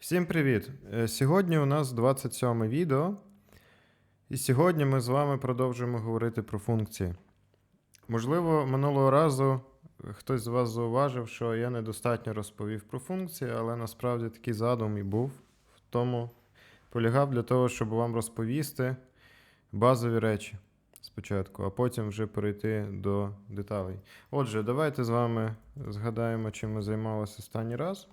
Всім привіт! Е, Сьогодні у нас 27 відео, і сьогодні ми з вами продовжуємо говорити про функції. Можливо, минулого разу хтось з вас зауважив, що я недостатньо розповів про функції, але насправді такий задум і був. В тому полягав для того, щоб вам розповісти базові речі спочатку, а потім вже перейти до деталей. Отже, давайте з вами згадаємо, чим ми займалися останній раз.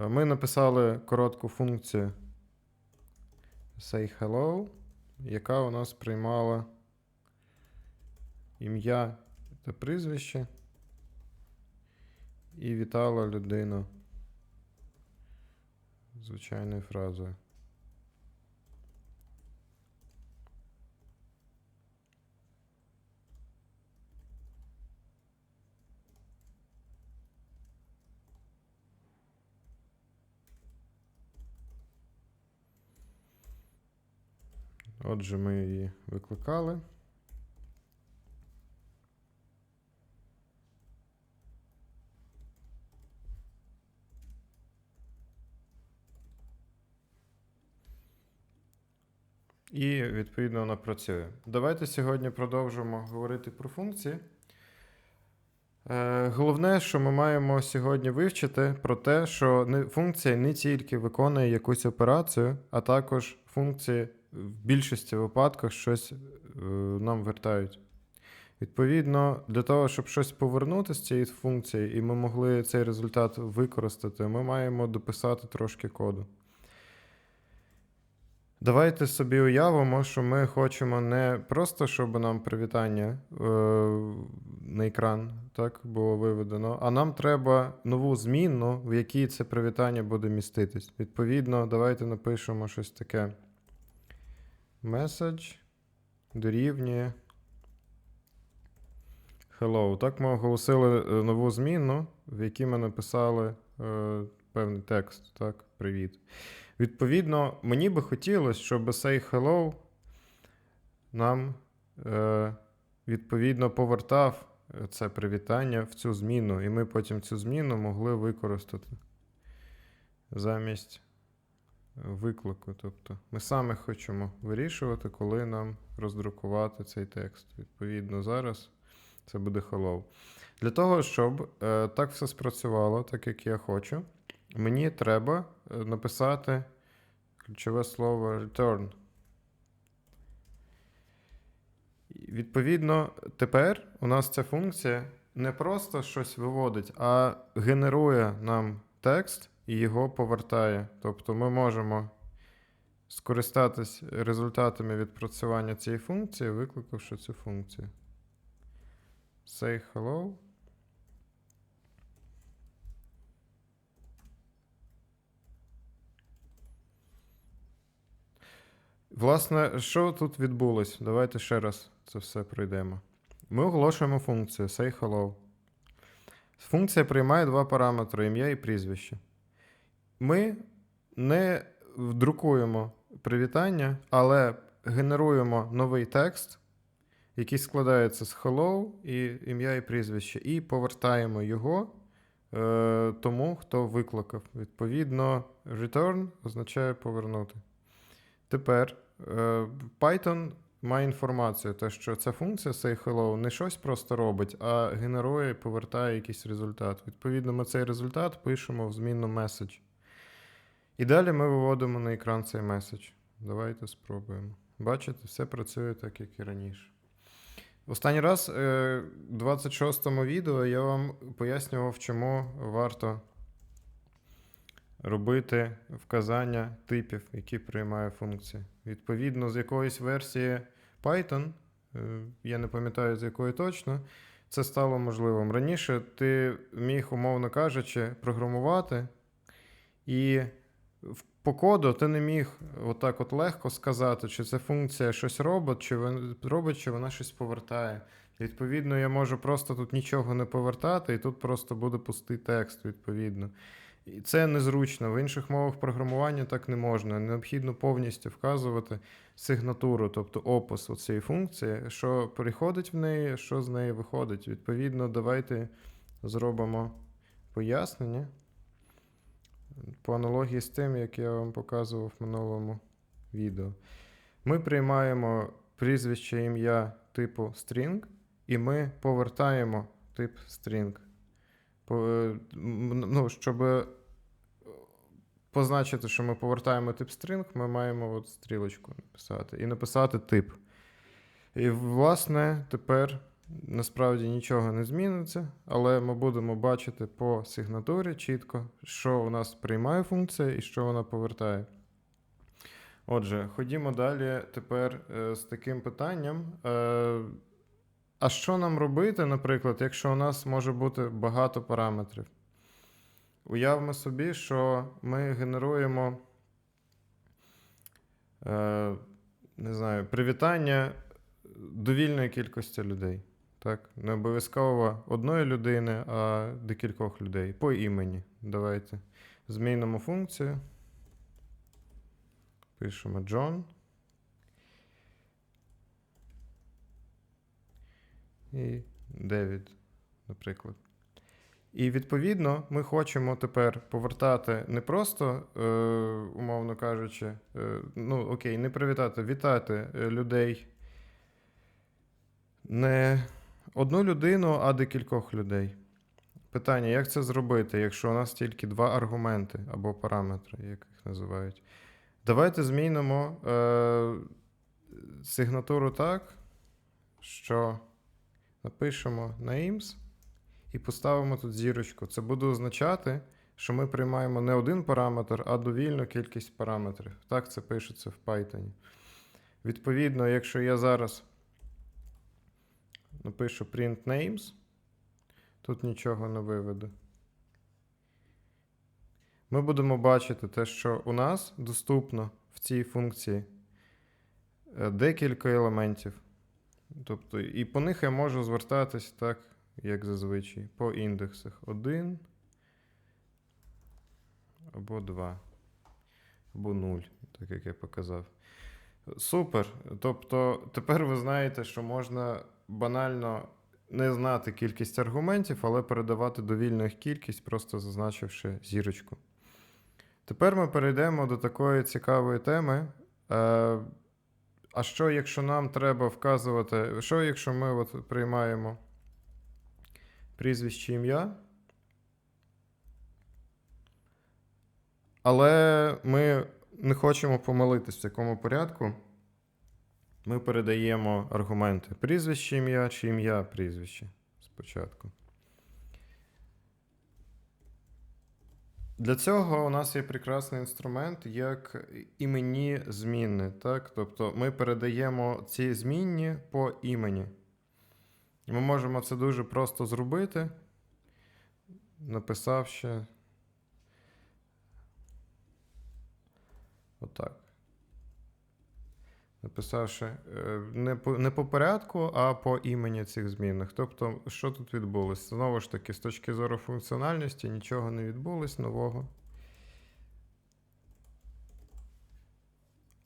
Е, Ми написали коротку функцію say hello, яка у нас приймала ім'я та прізвище і вітала людину звичайною фразою. Отже, ми її викликали. І відповідно вона працює. Давайте сьогодні продовжимо говорити про функції. Е, Головне, що ми маємо сьогодні вивчити, про те, що функція не тільки виконує якусь операцію, а також функції в більшості випадках щось е, нам вертають. Відповідно, для того, щоб щось повернути з цієї функції, і ми могли цей результат використати, ми маємо дописати трошки коду. Давайте собі уявимо, що ми хочемо не просто, щоб нам привітання е, на екран так, було виведено, а нам треба нову змінну, в якій це привітання буде міститись. Відповідно, давайте напишемо щось таке. Message дорівнює Hello. Так ми оголосили е, нову змінну, в якій ми написали е, певний текст. Так, привіт. Відповідно, мені би хотілося, щоб say hello нам е, відповідно повертав е, це привітання в цю зміну, і ми потім цю зміну могли використати замість виклику. Тобто ми саме хочемо вирішувати, коли нам роздрукувати цей текст. Відповідно, зараз це буде hello. Для того, щоб е, так все спрацювало, так як я хочу, мені треба е, написати ключове слово return. Відповідно, тепер у нас ця функція не просто щось виводить, а генерує нам текст і його повертає. Тобто ми можемо скористатись результатами відпрацювання цієї функції, викликавши цю функцію. Say hello. Власне, що тут відбулось? Давайте ще раз це все пройдемо. Ми оголошуємо функцію say hello. Функція приймає два параметри ім'я і прізвище. Ми не друкуємо привітання, але генеруємо новий текст, який складається з hello і ім'я і прізвище, і повертаємо його е, тому, хто викликав. Відповідно, return означає повернути. Тепер е, Python має інформацію, те, що ця функція say hello не щось просто робить, а генерує і повертає якийсь результат. Відповідно, ми цей результат пишемо в змінну message. І далі ми виводимо на екран цей меседж. Давайте спробуємо. Бачите, все працює так, як і раніше. Останній раз е, в 26-му відео я вам пояснював, чому варто робити вказання типів, які приймає функція. Відповідно, з якоїсь версії Python, е, я не пам'ятаю з якої точно, це стало можливим. Раніше ти міг, умовно кажучи, програмувати, і по коду ти не міг отак от легко сказати, чи це функція щось робить, чи вон- робить, чи вона щось повертає. Відповідно, я можу просто тут нічого не повертати, і тут просто буде пустий текст, відповідно. І це незручно. В інших мовах програмування так не можна. Необхідно повністю вказувати сигнатуру, тобто опис цієї функції, що приходить в неї, що з неї виходить. Відповідно, давайте зробимо пояснення. По аналогії з тим, як я вам показував в минулому відео. Ми приймаємо прізвище ім'я типу string, і ми повертаємо тип string. Е, ну, щоб е, позначити, що ми повертаємо тип string, ми маємо от стрілочку написати і написати тип. І, власне, тепер насправді нічого не зміниться, але ми будемо бачити по сигнатурі чітко, що у нас приймає функція і що вона повертає. Отже, ходімо далі тепер е, з таким питанням. Е, а що нам робити, наприклад, якщо у нас може бути багато параметрів? Уявимо собі, що ми генеруємо е, не знаю, привітання довільної кількості людей. Так? Не обов'язково одної людини, а декількох людей. По імені. Давайте змінимо функцію. Пишемо John. І Девід, наприклад. І відповідно ми хочемо тепер повертати не просто, е, умовно кажучи, е, ну окей, не привітати, вітати е, людей. Не одну людину, а декількох людей. Питання, як це зробити, якщо у нас тільки два аргументи або параметри, як їх називають. Давайте змінимо е, сигнатуру так, що напишемо names і поставимо тут зірочку. Це буде означати, що ми приймаємо не один параметр, а довільну кількість параметрів. Так це пишеться в Python. Відповідно, якщо я зараз напишу print names, тут нічого не виведу. Ми будемо бачити те, що у нас доступно в цій функції е, декілька елементів. Тобто, і по них я можу звертатись так, як зазвичай, по індексах 1 або 2, або 0, так як я показав. Супер. Тобто, тепер ви знаєте, що можна банально не знати кількість аргументів, але передавати довільну їх кількість, просто зазначивши зірочку. Тепер ми перейдемо до такої цікавої теми. Е, а що, якщо нам треба вказувати, що, якщо ми от приймаємо прізвище ім'я? Але ми не хочемо помилитись в якому порядку. Ми передаємо аргументи прізвище ім'я чи ім'я прізвище спочатку. Для цього у нас є прекрасний інструмент, як іменні змінни. Так? Тобто ми передаємо ці змінні по імені. І ми можемо це дуже просто зробити, написавши отак. Написавши е, не по, не по порядку, а по імені цих змінних. Тобто, що тут відбулося? Знову ж таки, з точки зору функціональності нічого не відбулось нового.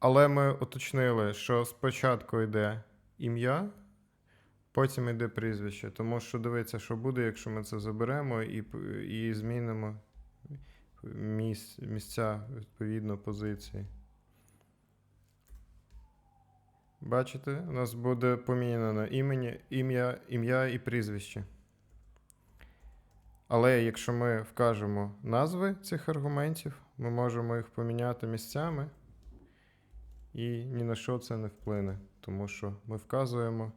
Але ми уточнили, що спочатку йде ім'я, потім йде прізвище. Тому що дивиться, що буде, якщо ми це заберемо і, і змінимо місця відповідно позиції. Бачите, у нас буде поміняно імені, ім'я, ім'я і прізвище. Але якщо ми вкажемо назви цих аргументів, ми можемо їх поміняти місцями, і ні на що це не вплине, тому що ми вказуємо,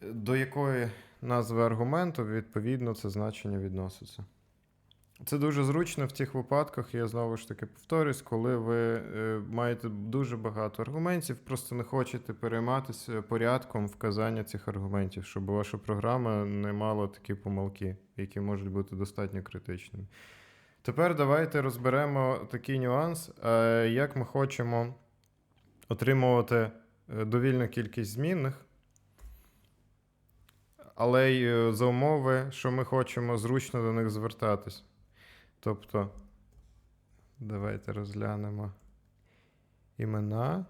до якої назви аргументу, відповідно, це значення відноситься. Це дуже зручно в тих випадках, я знову ж таки повторюсь, коли ви е, маєте дуже багато аргументів, просто не хочете перейматися порядком вказання цих аргументів, щоб ваша програма не мала такі помилки, які можуть бути достатньо критичними. Тепер давайте розберемо такий нюанс, е, як ми хочемо отримувати е, довільну кількість змінних. Але й за умови, що ми хочемо зручно до них звертатись. Тобто, давайте розглянемо імена.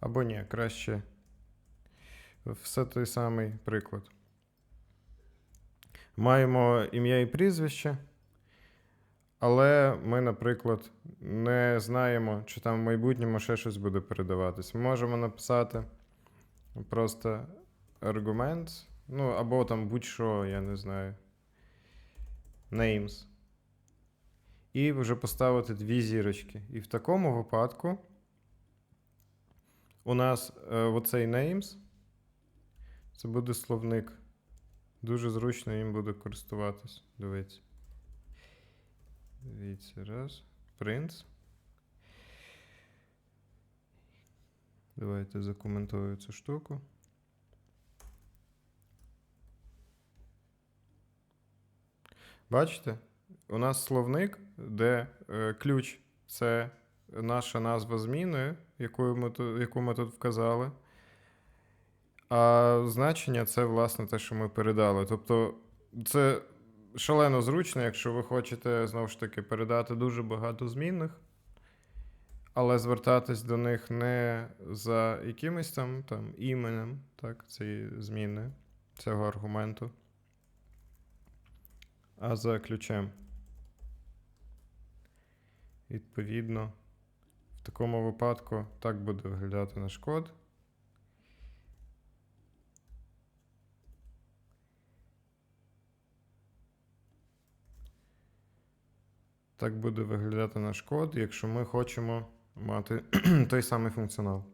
Або ні, краще все той самий приклад. Маємо ім'я і прізвище, але ми, наприклад, не знаємо, чи там в майбутньому ще щось буде передаватись. Ми можемо написати просто аргумент, ну, або там будь-що, я не знаю. Names. І вже поставити дві зірочки. І в такому випадку у нас е, оцей names це буде словник. Дуже зручно їм буде користуватись. Дивіться. Дивіться, раз. Принц. Давайте закоментую цю штуку. Бачите? У нас словник, де е, ключ це наша назва зміни, яку ми, яку ми тут вказали. А значення це, власне, те, що ми передали. Тобто, це шалено зручно, якщо ви хочете знову ж таки передати дуже багато змінних, але звертатись до них не за якимось там, там іменем, так, цієї зміни, цього аргументу, а за ключем. Відповідно, в такому випадку так буде виглядати наш код. Так буде виглядати наш код, якщо ми хочемо мати той самий функціонал.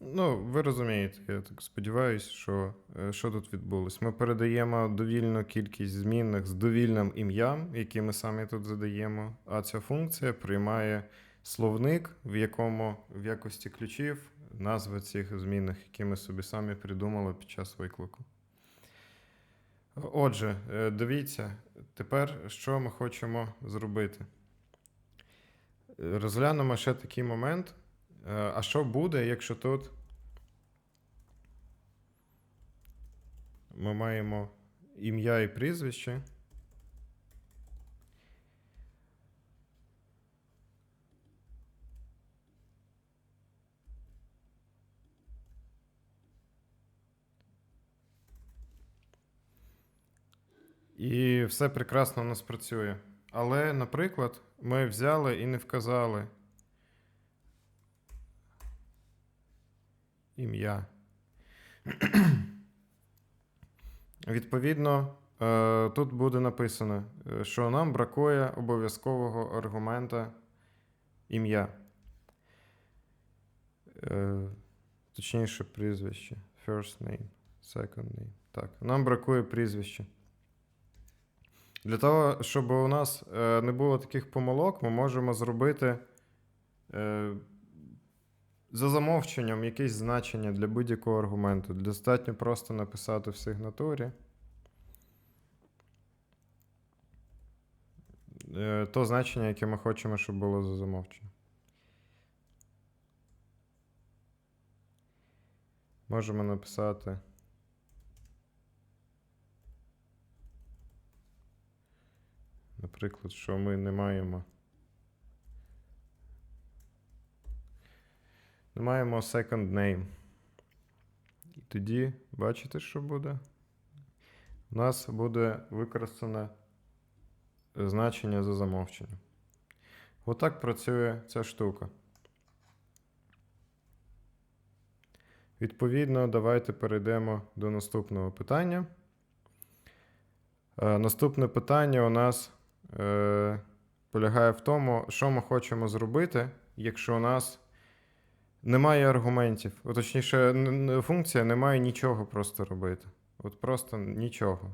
Ну, ви розумієте, я так сподіваюся, що, е, що тут відбулось. Ми передаємо довільну кількість змінних з довільним ім'ям, які ми самі тут задаємо, а ця функція приймає словник, в якому в якості ключів назви цих змінних, які ми собі самі придумали під час виклику. Отже, е, дивіться, тепер що ми хочемо зробити. Розглянемо ще такий момент. Е, А що буде, якщо тут ми маємо ім'я і прізвище? І все прекрасно у нас працює. Але, наприклад, ми взяли і не вказали ім'я. Відповідно, е, тут буде написано, е, що нам бракує обов'язкового аргумента ім'я. Е, Точніше, прізвище. First name, second name. Так, нам бракує прізвище. Для того, щоб у нас е, не було таких помилок, ми можемо зробити е, за замовченням якесь значення для будь-якого аргументу. Достатньо просто написати в сигнатурі. е, То значення, яке ми хочемо, щоб було за замовченням. Можемо написати. Наприклад, що ми не маємо. Не маємо second name. І тоді, бачите, що буде? У нас буде використане значення за замовченням. Отак працює ця штука. Відповідно, давайте перейдемо до наступного питання. Е, наступне питання у нас е, полягає в тому, що ми хочемо зробити, якщо у нас немає аргументів. От, точніше, функція не має нічого просто робити. От просто нічого.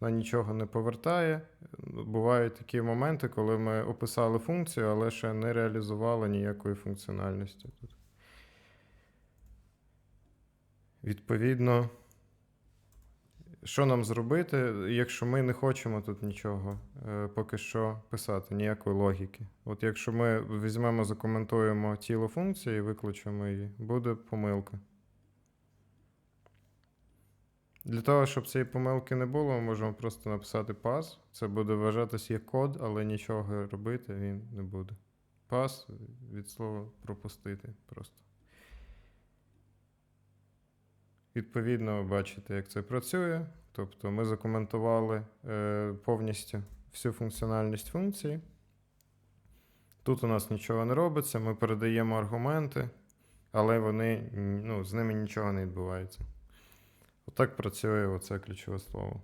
Вона нічого не повертає. Бувають такі моменти, коли ми описали функцію, але ще не реалізували ніякої функціональності. Відповідно, що нам зробити, якщо ми не хочемо тут нічого е, поки що писати, ніякої логіки. От якщо ми візьмемо, закоментуємо тіло функції і викличемо її, буде помилка. Для того, щоб цієї помилки не було, ми можемо просто написати pass. Це буде вважатись як код, але нічого робити він не буде. Pass від слова пропустити просто. Відповідно, бачите, як це працює. Тобто ми закоментували е, повністю всю функціональність функції. Тут у нас нічого не робиться, ми передаємо аргументи, але вони, ну, з ними нічого не відбувається. Отак працює оце ключове слово.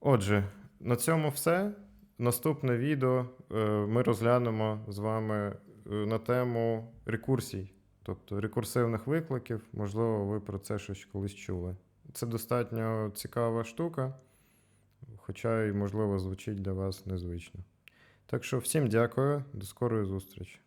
Отже, на цьому все. Наступне відео е, ми розглянемо з вами е, на тему рекурсій, тобто рекурсивних викликів. Можливо, ви про це щось колись чули. Це достатньо цікава штука, хоча й, можливо, звучить для вас незвично. Так що всім дякую, до скорої зустрічі.